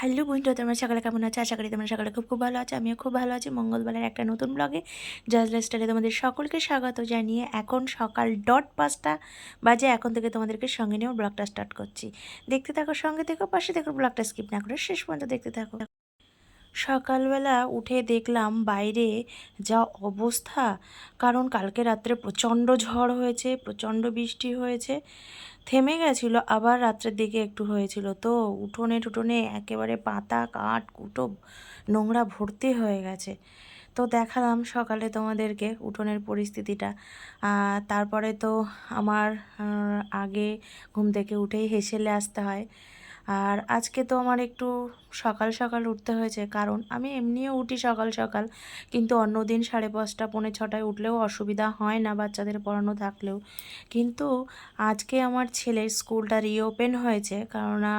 Hello বন্ধু তোমরা সকালে কেমন আছো? আশা করি তোমরা সকালে খুব খুব ভালো আছো, আমিও খুব ভালো আছি। মঙ্গলবারের একটা নতুন ব্লগে জাজ লাইস্টারে তোমাদের সকলকে স্বাগত জানিয়ে এখন সকাল ডট পাঁচটা বাজে, এখন থেকে তোমাদেরকে সঙ্গে নিয়েও ব্লগটা স্টার্ট করছি। দেখতে থাকো, সঙ্গে থেকো, পাশে দেখো ব্লগটা স্কিপ না করে শেষ পর্যন্ত দেখতে থাকো। সকালবেলা উঠে দেখলাম বাইরে যা অবস্থা, কারণ কালকে রাত্রে প্রচণ্ড ঝড় হয়েছে, প্রচণ্ড বৃষ্টি হয়েছে। থেমে গেছিল, আবার রাত্রের দিকে একটু হয়েছিল। তো উঠোনে টুটোনে একেবারে পাতা, কাঠ, কুটো, নোংরা ভর্তি হয়ে গেছে। তো দেখালাম সকালে তোমাদেরকে উঠোনের পরিস্থিতিটা। তারপরে তো আমার আগে ঘুম থেকে উঠেই হেসেলে আসতে হয়। আর আজকে তো আমার একটু সকাল সকাল উঠতে হয়েছে, কারণ আমি এমনিও উঠি সকাল সকাল, কিন্তু অন্য দিন সাড়ে পাঁচটা, পৌনে ছটায় উঠলেও অসুবিধা হয় না বাচ্চাদের পড়ানো থাকলেও। কিন্তু আজকে আমার ছেলের স্কুলটা রিওপেন হয়েছে কেননা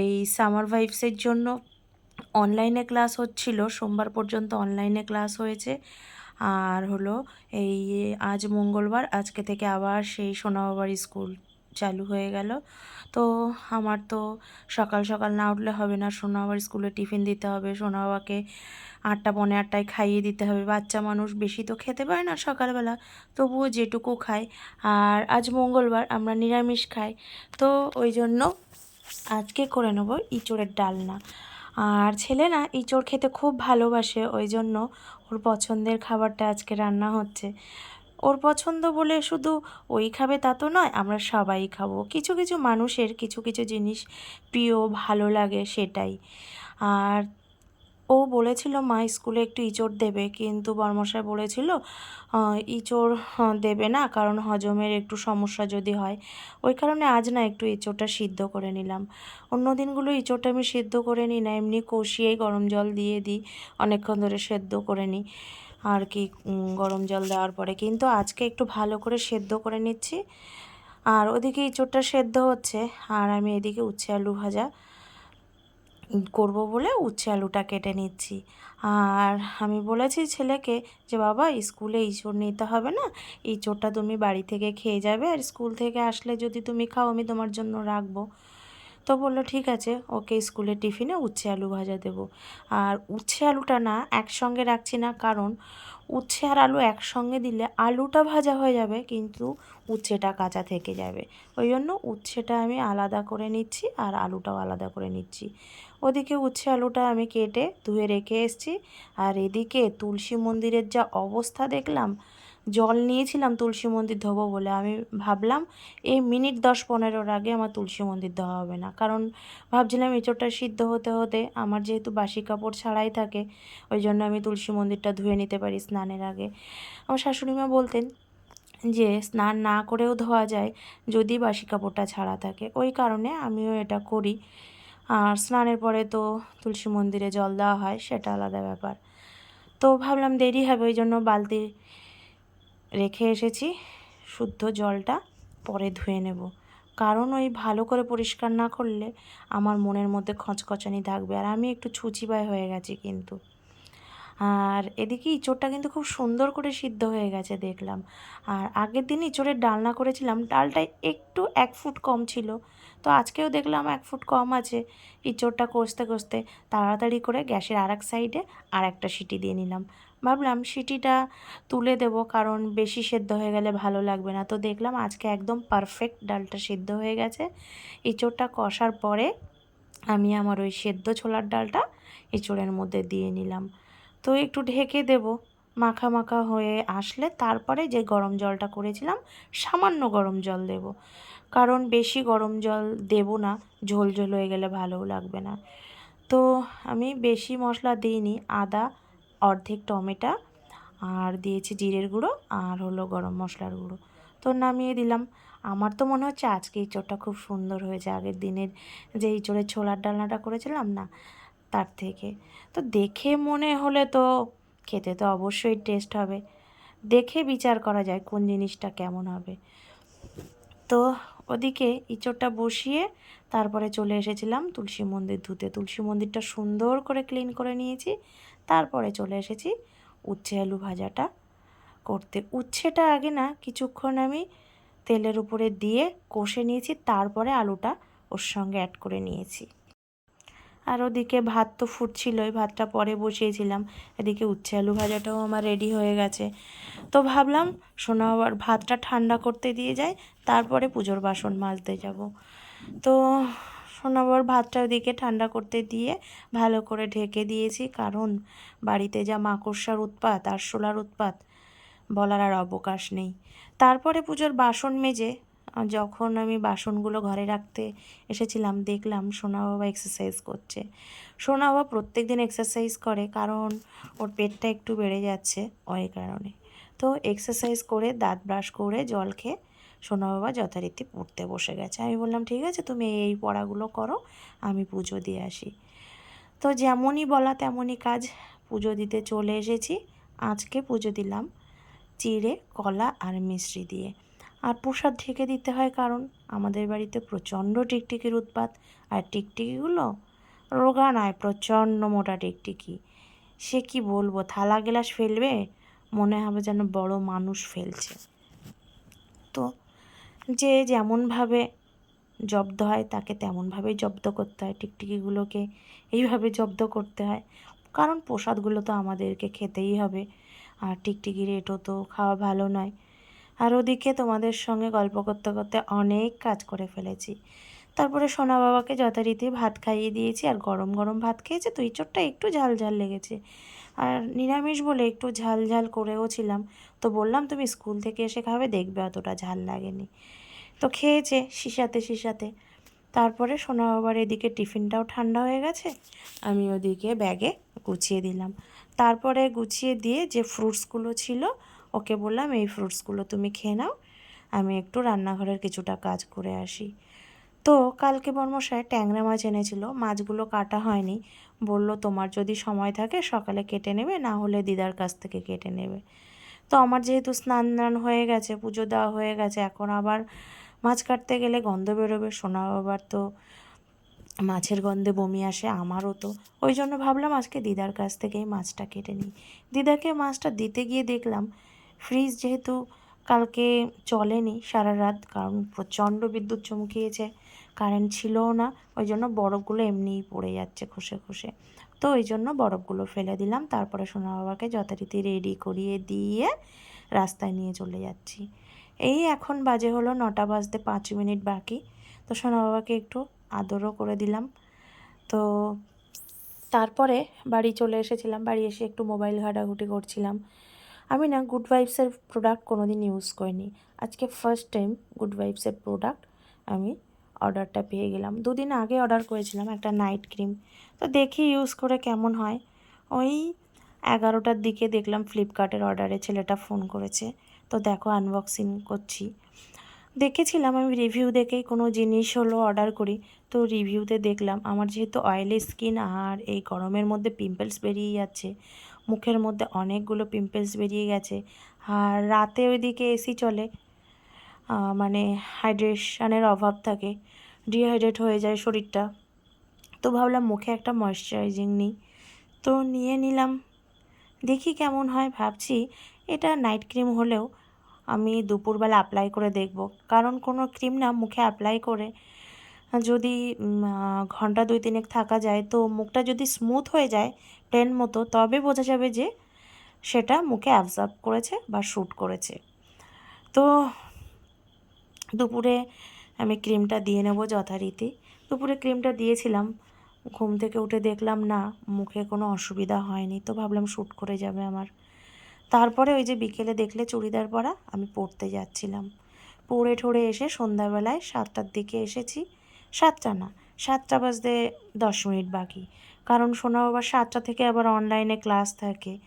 এই সামার ভাইবসের জন্য অনলাইনে ক্লাস হচ্ছিল, সোমবার পর্যন্ত অনলাইনে ক্লাস হয়েছে। আর হলো, এই আজ মঙ্গলবার, আজকে থেকে আবার সেই সোনাবাবার স্কুল। চালু হয়ে গেল। তো আমার তো সকাল সকাল না উঠলে হবে না। সোনাবাবার স্কুলে টিফিন দিতে হবে। সোনা বাবাকে আটটা পৌনে আটটায় খাইয়ে দিতে হবে। বাচ্চা মানুষ বেশি তো খেতে পারে না সকালবেলা। তবুও যেটুকু খায় আর আজ মঙ্গলবার আমরা নিরামিষ খাই। তো ওই জন্য আজকে করে নেব ইঁচড়ের ডালনা। আর ছেলে না ইঁচড় খেতে খুব ভালোবাসে। ওই জন্য ওর পছন্দের খাবারটা আজকে রান্না হচ্ছে। ওর পছন্দ বলে শুধু ওই খাবে তা তো নয়, আমরা সবাই খাব। কিছু কিছু মানুষের কিছু কিছু জিনিস প্রিয়, ভালো লাগে সেটাই। আর ও বলেছিল, মা, স্কুলে একটু ইঁচড় দেবে। কিন্তু বর্মশাই বলেছিল ইঁচড় দেবে না, কারণ হজমের একটু সমস্যা যদি হয়। ওই কারণে আজ না একটু ইঁচড়টা সিদ্ধ করে নিলাম। অন্য দিনগুলো ইঁচড়টা আমি সিদ্ধ করে নিই না, এমনি কষিয়েই গরম জল দিয়ে দিই, অনেকক্ষণ ধরে সেদ্ধ করে নিই। আর কি গরম জল দেওয়ার পরে। কিন্তু আজকে একটু ভালো করে সেদ্ধ করে নিচ্ছি। আর ওদিকে ইঁচড়টা সেদ্ধ হচ্ছে, আর আমি এদিকে উচ্ছে আলু ভাজা করব বলে উচ্ছে আলুটা কেটে নিচ্ছি। আর আমি বলেছি ছেলেকে যে, বাবা, স্কুলে ইঁচড় নিতে হবে না। ইঁচড়টা তুমি বাড়ি থেকে খেয়ে যাবে। আর স্কুল থেকে আসলে যদি তুমি খাও, আমি তোমার জন্য রাখব। তো বলল, ঠিক আছে, ওকে স্কুলে টিফিনে উচ্ছে আলু ভাজা দেবো। আর উচ্ছে আলুটা না একসঙ্গে রাখছি না, কারণ উচ্ছে আর আলু একসঙ্গে দিলে আলুটা ভাজা হয়ে যাবে, কিন্তু উচ্ছেটা কাঁচা থেকে যাবে। ওই জন্য উচ্ছেটা আমি আলাদা করে নিচ্ছি আর আলুটাও আলাদা করে নিচ্ছি। ওদিকে উচ্ছে আলুটা আমি কেটে ধুয়ে রেখে এসেছি। আর এদিকে তুলসী মন্দিরের যা অবস্থা দেখলাম জল নিয়েছিলাম তুলসী মন্দির ধোবো বলে। আমি ভাবলাম, এই মিনিট দশ পনেরোর আগে আমার তুলসী মন্দির ধোয়া হবে না। কারণ ভাবছিলাম এঁচোড়টা সিদ্ধ হতে হতে আমার যেহেতু বাসি কাপড় ছাড়াই থাকে, ওই জন্য আমি তুলসী মন্দিরটা ধুয়ে নিতে পারি স্নানের আগে। আমার শাশুড়ি মা বলতেন যে, স্নান না করেও ধোয়া যায় যদি বাসি কাপড়টা ছাড়া থাকে। ওই কারণে আমিও এটা করি। আর স্নানের পরে তো তুলসী মন্দিরে জল দেওয়া হয়, সেটা আলাদা ব্যাপার। তো ভাবলাম দেরি হবে, ওই জন্য বালতি রেখে এসেছি। শুদ্ধ জলটা পরে ধুয়ে নেব। কারণ ওই ভালো করে পরিষ্কার না করলে আমার মনের মধ্যে খচখচানি থাকবে। আর আমি একটু ছুচিবাই হয়ে গেছি কিন্তু। আর এদিকে ইঁচড়টা কিন্তু খুব সুন্দর করে সিদ্ধ হয়ে গেছে দেখলাম। আর আগের দিন ইঁচড়ের ডালনা করেছিলাম, ডালটা একটু এক ফুট কম ছিল। তো আজকেও দেখলাম এক ফুট কম আছে। ইঁচড়টা কষতে কষতে তাড়াতাড়ি করে গ্যাসের আর এক সাইডে আর একটা সিটি দিয়ে নিলাম। ভাবলাম সিটিটা তুলে দেবো, কারণ বেশি সেদ্ধ হয়ে গেলে ভালো লাগবে না। তো দেখলাম আজকে একদম পারফেক্ট ডালটা সিদ্ধ হয়ে গেছে। এঁচোড়টা কষার পরে আমি আমার ওই সেদ্ধ ছোলার ডালটা এঁচোড়ের মধ্যে দিয়ে নিলাম। তো একটু ঢেকে দেব, মাখা মাখা হয়ে আসলে তারপরে যে গরম জলটা করেছিলাম, সামান্য গরম জল দেব। কারণ বেশি গরম জল দেব না, ঝোল ঝোল হয়ে গেলে ভালোও লাগবে না। তো আমি বেশি মশলা দিইনি, আদা অর্ধেক টমেটো আর দিয়েছি জিরের গুঁড়ো আর হলো গরম মশলার গুঁড়ো। তো নামিয়ে দিলাম। আমার তো মনে হচ্ছে আজকে ইঁচড়টা খুব সুন্দর হয়েছে। আগের দিনের যে ইঁচড়ের ছোলার ডালনাটা করেছিলাম না, তার থেকে। তো দেখে মনে হলে তো খেতে তো অবশ্যই টেস্ট হবে। দেখে বিচার করা যায় কোন জিনিসটা কেমন হবে। তো ওদিকে ইঁচড়টা বসিয়ে তারপরে চলে এসেছিলাম তুলসী মন্দির ধুতে। তুলসী মন্দিরটা সুন্দর করে ক্লিন করে নিয়েছি। তারপরে চলে এসেছি উচ্ছে আলু ভাজাটা। করতে উচ্ছেটা আগে না কিছুক্ষণ আমি তেলের উপরে দিয়ে কষে নিয়েছি, তারপরে আলুটা ওর সঙ্গে অ্যাড করে নিয়েছি। আর ওদিকে ভাত তো ফুটছিলই, ভাতটা পরে বসিয়েছিলাম। এদিকে উচ্ছে আলু ভাজাটাও আমার রেডি হয়ে গেছে। তো ভাবলাম সোনা আবার ভাতটা ঠান্ডা করতে দিয়ে যায় তারপরে পুজোর বাসন মাজতে যাব। তো সোনাবার ভাতটা ওদিকে ঠান্ডা করতে দিয়ে ভালো করে ঢেকে দিয়েছি। কারণ বাড়িতে যা মাকড়সার উৎপাত আর শোলার উৎপাত বলার আর অবকাশ নেই। তারপরে পুজোর বাসন মেজে যখন আমি বাসনগুলো ঘরে রাখতে এসেছিলাম, দেখলাম সোনা বাবা এক্সারসাইজ করছে। সোনা বাবা প্রত্যেক দিন এক্সারসাইজ করে, কারণ ওর পেটটা একটু বেড়ে যাচ্ছে ওই কারণে। তো এক্সারসাইজ করে দাঁত ব্রাশ করে জল খেয়ে সোনা বাবা যথারীতি পড়তে বসে গেছে। আমি বললাম, ঠিক আছে, তুমি এই পড়াগুলো করো, আমি পুজো দিয়ে আসি। তো যেমনই বলা তেমনই কাজ, পুজো দিতে চলে এসেছি। আজকে পুজো দিলাম চিড়ে, কলা আর মিষ্টি দিয়ে। আর প্রসাদ ঢেকে দিতে হয় কারণ আমাদের বাড়িতে প্রচণ্ড টিকটিকির উৎপাত। আর টিকটিকিগুলো রোগা নয়, প্রচণ্ড মোটা টিকটিকি। সে কি বলব, থালা গ্লাস ফেলবে, মনে হবে যেন বড় মানুষ ফেলছে। তো যে যেমনভাবে জব্দ হয়, তাকে তেমনভাবেই জব্দ করতে হয়। টিকটিকিগুলোকে এইভাবে জব্দ করতে হয়। কারণ প্রসাদগুলো তো আমাদেরকে খেতেই হবে। আর টিকটিকির এটো তো খাওয়া ভালো নয়। আর ওদিকে তোমাদের সঙ্গে গল্প করতে করতে অনেক কাজ করে ফেলেছি। তারপরে সোনা বাবাকে যথারীতি ভাত খাইয়ে দিয়েছি। আর গরম গরম ভাত খেয়েছে, তো ইঁচড়টা একটু ঝাল ঝাল লেগেছে। আর নিরামিষ বলে একটু ঝাল ঝাল করেও ছিলাম। তো বললাম, তুমি স্কুল থেকে এসে খাবে, দেখবে অতটা ঝাল লাগেনি। তো খেয়েছে শিশাতে শিশাতে তারপরে সোনা বাবার এদিকে টিফিনটাও ঠান্ডা হয়ে গেছে, আমি ওদিকে ব্যাগে গুছিয়ে দিলাম। তারপরে গুছিয়ে দিয়ে যে ফ্রুটসগুলো ছিল, ওকে বললাম, এই ফ্রুটসগুলো তুমি খেয়ে নাও, আমি একটু রান্নাঘরের কিছুটা কাজ করে আসি। তো কালকে বর্মশায় ট্যাংরা মাছ এনেছিল, মাছগুলো কাটা হয়নি। বলল, তোমার যদি সময় থাকে সকালে কেটে নেবে, না হলে দিদার কাছ থেকে কেটে নেবে। তো আমার যেহেতু স্নান দান হয়ে গেছে, পুজো দেওয়া হয়ে গেছে, এখন আবার মাছ কাটতে গেলে গন্ধ বেরোবে, সোনা বাবার তো মাছের গন্ধে বমি আসে, আমারও তো। ওই জন্য ভাবলাম আজকে দিদার কাছ থেকেই মাছটা কেটে নিই। দিদাকে মাছটা দিতে গিয়ে দেখলাম, ফ্রিজ যেহেতু কালকে চলেনি সারা রাত, কারণ প্রচণ্ড বিদ্যুৎ চমকিয়েছে কারেন্ট ছিলও না, ওই জন্য বরফগুলো এমনিই পড়ে যাচ্ছে খসে খসে। তো ওই জন্য বরফগুলো ফেলে দিলাম, তারপরে সোনা বাবাকে যথারীতি রেডি করিয়ে দিয়ে রাস্তায় নিয়ে চলে যাচ্ছি। এই এখন বাজে হলো নটা বাজতে পাঁচ মিনিট বাকি, তো সোনা বাবাকে একটু আদরও করে দিলাম। তো তারপরে বাড়ি চলে এসেছিলাম, বাড়ি এসে একটু মোবাইল ঘাটাঘুটি করছিলাম। আমি না গুড ভাইবসের প্রোডাক্ট কোনো দিন ইউজ করিনি। আজকে ফার্স্ট টাইম গুড ভাইবসের প্রোডাক্ট আমি অর্ডারটা পেয়ে গেলাম। দুদিন আগে অর্ডার করেছিলাম একটা নাইট ক্রিম। তো দেখি ইউজ করে কেমন হয়? ওই এগারোটার দিকে দেখলাম ফ্লিপকার্টের অর্ডারে ছেলেটা ফোন করেছে। তো দেখো আনবক্সিং করছি। দেখেছিলাম আমি রিভিউ দেখেই কোনো জিনিস হলো অর্ডার করি। তো রিভিউতে দেখলাম, আমার যেহেতু অয়েলি স্কিন আর এই গরমের মধ্যে পিম্পলস বেরিয়ে যাচ্ছে, মুখের মধ্যে অনেকগুলো পিম্পলস বেরিয়ে গেছে। আর রাতে ওইদিকে এসি চলে। মানে হাইড্রেশনের অভাব থাকে ডিহাইড্রেট হয়ে যায় শরীরটা। তো ভাবলাম মুখে একটা ময়শ্চারাইজিং নিই। তো নিয়ে নিলাম, দেখি কেমন হয়, ভাবছি এটা নাইট ক্রিম হলেও আমি দুপুরবেলা অ্যাপ্লাই করে দেখব। কারণ কোনো ক্রিম না মুখে অ্যাপ্লাই করে। যদি ঘণ্টা দুই তিনেক থাকা যায়, তো মুখটা যদি স্মুথ হয়ে যায় প্লেন মতো, তবে বোঝা যাবে যে সেটা মুখে অ্যাবজর্ব করেছে বা শ্যুট করেছে। তো দুপুরে আমি ক্রিমটা দিয়ে নেব যথারীতি। দুপুরে ক্রিমটা দিয়েছিলাম, ঘুম থেকে উঠে দেখলাম না, মুখে কোনো অসুবিধা হয়নি, তো ভাবলাম শ্যুট করে যাবে আমার। তারপরে ওই যে বিকেলে দেখলে চুড়িদার পরা, আমি পড়তে যাচ্ছিলাম। পড়ে ঠরে এসে সন্ধ্যাবেলায় সাতটার দিকে এসেছি, সাতটা না, সাতটা বাজতে দশ মিনিট বাকি। কারণ শোনা বাবার সাতটা থেকে আবার অনলাইনে ক্লাস থাকে।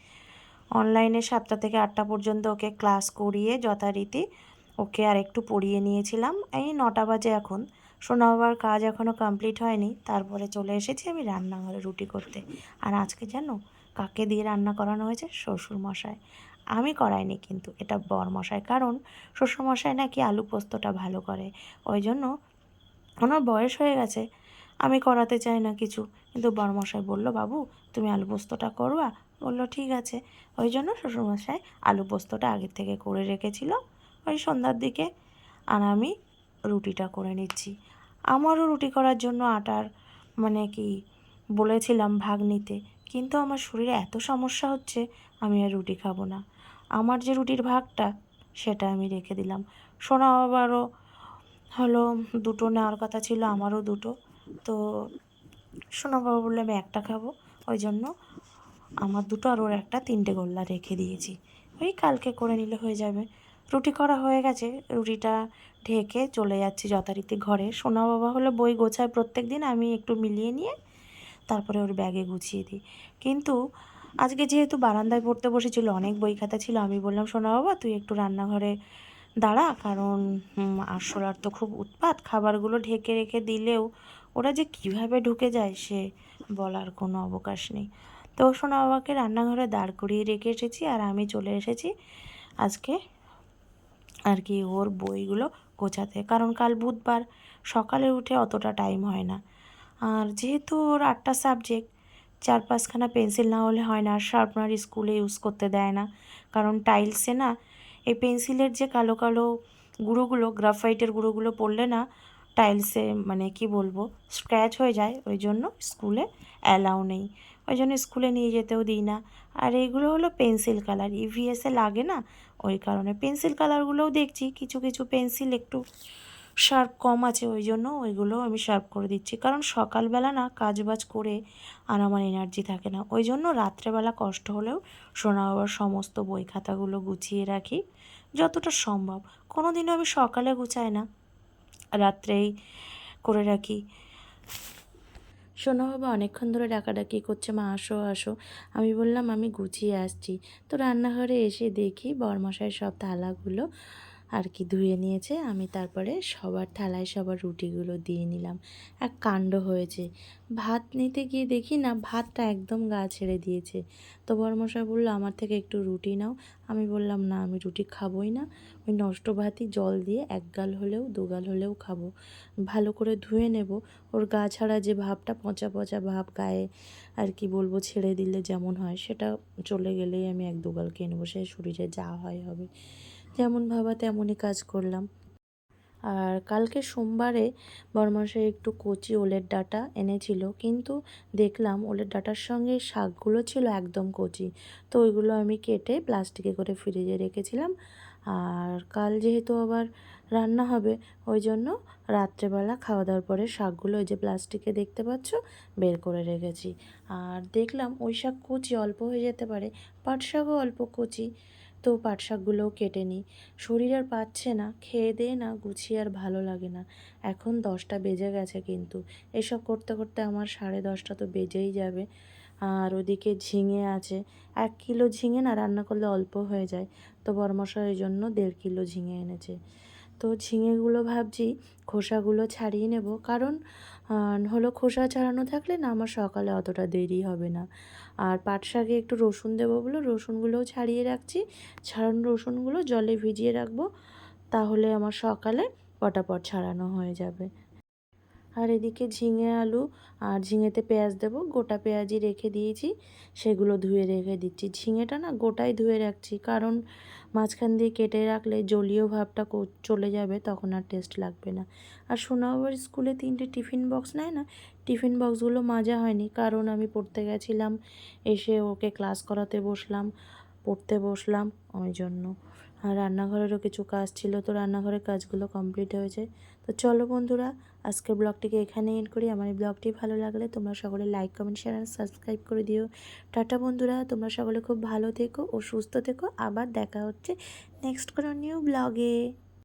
অনলাইনে সাতটা থেকে আটটা পর্যন্ত ওকে ক্লাস করিয়ে যথারীতি ওকে আর একটু পড়িয়ে নিয়েছিলাম। এই নটা বাজে এখন। সোনা বাবার কাজ এখনও কমপ্লিট হয়নি। তারপরে চলে এসেছি আমি রান্নাঘরে রুটি করতে। আর আজকে জানো, কাকে দিয়ে রান্না করানো হয়েছে? শ্বশুর মশাই আমি করাইনি কিন্তু, এটা বর মশাই কারণ শ্বশুর মশাই নাকি আলু পোস্তটা ভালো করে। ওই জন্য ওনার বয়স হয়ে গেছে। আমি করাতে চাই না কিছু। কিন্তু বরমশাই বলল, বাবু, তুমি আলু পোস্তটা করবা? বলল, ঠিক আছে। ওই জন্য শ্বশুরমশাই আলু পোস্তটা আগের থেকে করে রেখেছিল। ওই সন্ধ্যার দিকে আর আমি রুটিটা করে নিচ্ছি। আমারও রুটি করার জন্য আটার মানে কি বলেছিলাম ভাগ নিতে কিন্তু আমার শরীরে এত সমস্যা হচ্ছে আমি আর রুটি খাব না। আমার যে রুটির ভাগটা সেটা আমি রেখে দিলাম। সোনা বাবারও হলো দুটো নেওয়ার কথা ছিল, আমারও দুটো। তো সোনা বাবা বললে, আমি একটা খাব। ওই জন্য আমার দুটো আর ওর একটা তিনটে গোল্লা রেখে দিয়েছি। ওই কালকে করে নিলে হয়ে যাবে। রুটি করা হয়ে গেছে, রুটিটা ঢেকে চলে যাচ্ছি যথারীতি ঘরে। সোনা বাবা হলে বই গোছায় প্রত্যেক দিন আমি একটু মিলিয়ে নিয়ে তারপরে ওর ব্যাগে গুছিয়ে দিই। কিন্তু আজকে যেহেতু বারান্দায় পড়তে বসেছিল, অনেক বই খাতা ছিল, আমি বললাম, সোনা বাবা, তুই একটু রান্নাঘরে দাঁড়া, কারণ আরশোলার তো খুব উৎপাত। খাবারগুলো ঢেকে রেখে দিলেও ওরা যে কীভাবে ঢুকে যায়, সে বলার কোনো অবকাশ নেই। তো সোনা বাবাকে রান্নাঘরে দাঁড় করিয়ে রেখে এসেছি, আর আমি চলে এসেছি আজকে আর কি ওর বইগুলো গোছাতে। কারণ কাল বুধবার সকালে উঠে অতটা টাইম হয় না। আর যেহেতু ওর আটটা সাবজেক্ট চার পাঁচখানা পেন্সিল না হলে হয় না, আর শার্পনার স্কুলে ইউজ করতে দেয় না। কারণ টাইলসে না, এই পেন্সিলের যে কালো কালো গুঁড়োগুলো গ্রাফাইটের গুঁড়োগুলো পড়লে না টাইলসে মানে কি বলব স্ক্র্যাচ হয়ে যায়। ওই জন্য স্কুলে অ্যালাউ নেই। ওই জন্য স্কুলে নিয়ে যেতেও দিই না। আর এইগুলো হলো পেন্সিল কালার ইভিএসে লাগে না ওই কারণে পেন্সিল কালারগুলোও দেখছি, কিছু কিছু পেন্সিল একটু শার্প কম আছে, ওই জন্য ওইগুলো আমি শার্প করে দিচ্ছি। কারণ সকালবেলা না কাজ বাজ করে আর আমার এনার্জি থাকে না, ওই জন্য রাত্রেবেলা কষ্ট হলেও সোনা বাবার সমস্ত বই খাতাগুলো গুছিয়ে রাখি, যতটা সম্ভব। কোনো দিনও আমি সকালে গুছাই না, রাত্রেই করে রাখি। সোনা বাবা, অনেকক্ষণ ধরে ডাকাডাকি করছে, মা, আসো আসো। আমি বললাম, আমি গুছিয়ে আসছি। তো রান্নাঘরে এসে দেখি বরমশাই সব থালাগুলো আর কি ধুয়ে নিয়েছে, আমি তারপরে সবার থালায় সবার রুটিগুলো দিয়ে নিলাম। এক কাণ্ড হয়েছে। ভাত নিতে গিয়ে দেখি না, ভাতটা একদম গা ছেড়ে দিয়েছে। তো বড়মশাই বলল, আমার থেকে একটু রুটি নাও। আমি বললাম, না, আমি রুটি খাবোই না। ওই নষ্ট ভাতই জল দিয়ে এক গাল হলেও দুগাল হলেও খাব। ভালো করে ধুয়ে নেব। ওর গা ছাড়া যে ভাবটা, পচা পচা ভাব গায়ে আর কি বলব, ছেড়ে দিলে যেমন হয়, সেটা চলে গেলেই আমি এক দুগাল খেয়ে নেব। সে শরীরে যা হয় হবে। যেমন ভাবা তেমনই কাজ করলাম। আর কালকে সোমবারে বরমাসে একটু কচি ওলের ডাটা এনেছিল, কিন্তু দেখলাম ওলের ডাটার সঙ্গে শাকগুলো ছিল একদম কচি। তো ওইগুলো আমি কেটে প্লাস্টিকে করে ফ্রিজে রেখেছিলাম। আর কাল যেহেতু আবার রান্না হবে, ওই জন্য রাত্রেবেলা খাওয়া দাওয়ার পরে শাকগুলো ওই যে প্লাস্টিকে দেখতে পাচ্ছ, বের করে রেখেছি। আর দেখলাম ওই শাক কচি অল্প হয়ে যেতে পারে, পাট শাকও অল্প কচি। তো পাট শাকগুলোও কেটে নিই। শরীর আর পাচ্ছে না, খেয়ে দিয়ে না, গুছিয়ে আর ভালো লাগে না। এখন দশটা বেজে গেছে কিন্তু। এসব করতে করতে আমার সাড়ে দশটা তো বেজেই যাবে। আর ওদিকে ঝিঙে আছে। এক কিলো ঝিঙে না রান্না করলে অল্প হয়ে যায়। তো বরমশাইয়ের জন্য দেড় কিলো ঝিঙে এনেছে। তো ঝিঙেগুলো ভাবছি খোসাগুলো ছাড়িয়ে নেব। কারণ হলো খোসা ছাড়ানো থাকলে না আমার সকালে অতটা দেরি হবে না। আর পাট শাকে একটু রসুন দেবো বলে রসুনগুলোও ছাড়িয়ে রাখছি। ছাড়ানো রসুনগুলো জলে ভিজিয়ে রাখব, তাহলে আমার সকালে পটাপট ছাড়ানো হয়ে যাবে। আর এদিকে ঝিঙে আলু আর ঝিঙেতে পেঁয়াজ দেবো, গোটা পেঁয়াজই রেখে দিয়েছি, সেগুলো ধুয়ে রেখে দিচ্ছি। ঝিঙেটা না গোটাই ধুয়ে রাখছি, কারণ মাঝখান দিয়ে কেটে রাখলে জলীয় ভাবটা চলে যাবে, তখন আর টেস্ট লাগবে না। আর সোনাবার স্কুলে তিনটে টিফিন বক্স নেয় না? টিফিন বক্সগুলো মাজা হয়নি, কারণ আমি পড়তে গেছিলাম, এসে ওকে ক্লাস করাতে বসলাম, পড়তে বসলাম, ওই জন্য। আর রান্নাঘরেরও কিছু কাজ ছিল, তো রান্নাঘরের কাজগুলো কমপ্লিট হয়েছে। তো চলো বন্ধুরা, আজকের ব্লগটিকে এখানে এন্ড করি। আমার এই ব্লগটি ভালো লাগলে তোমরা সকলে লাইক কমেন্ট শেয়ার আর সাবস্ক্রাইব করে দিও। টাটা বন্ধুরা, তোমরা সকলে খুব ভালো থেকো ও সুস্থ থেকো। আবার দেখা হচ্ছে নেক্সট কোনো নিউ ব্লগে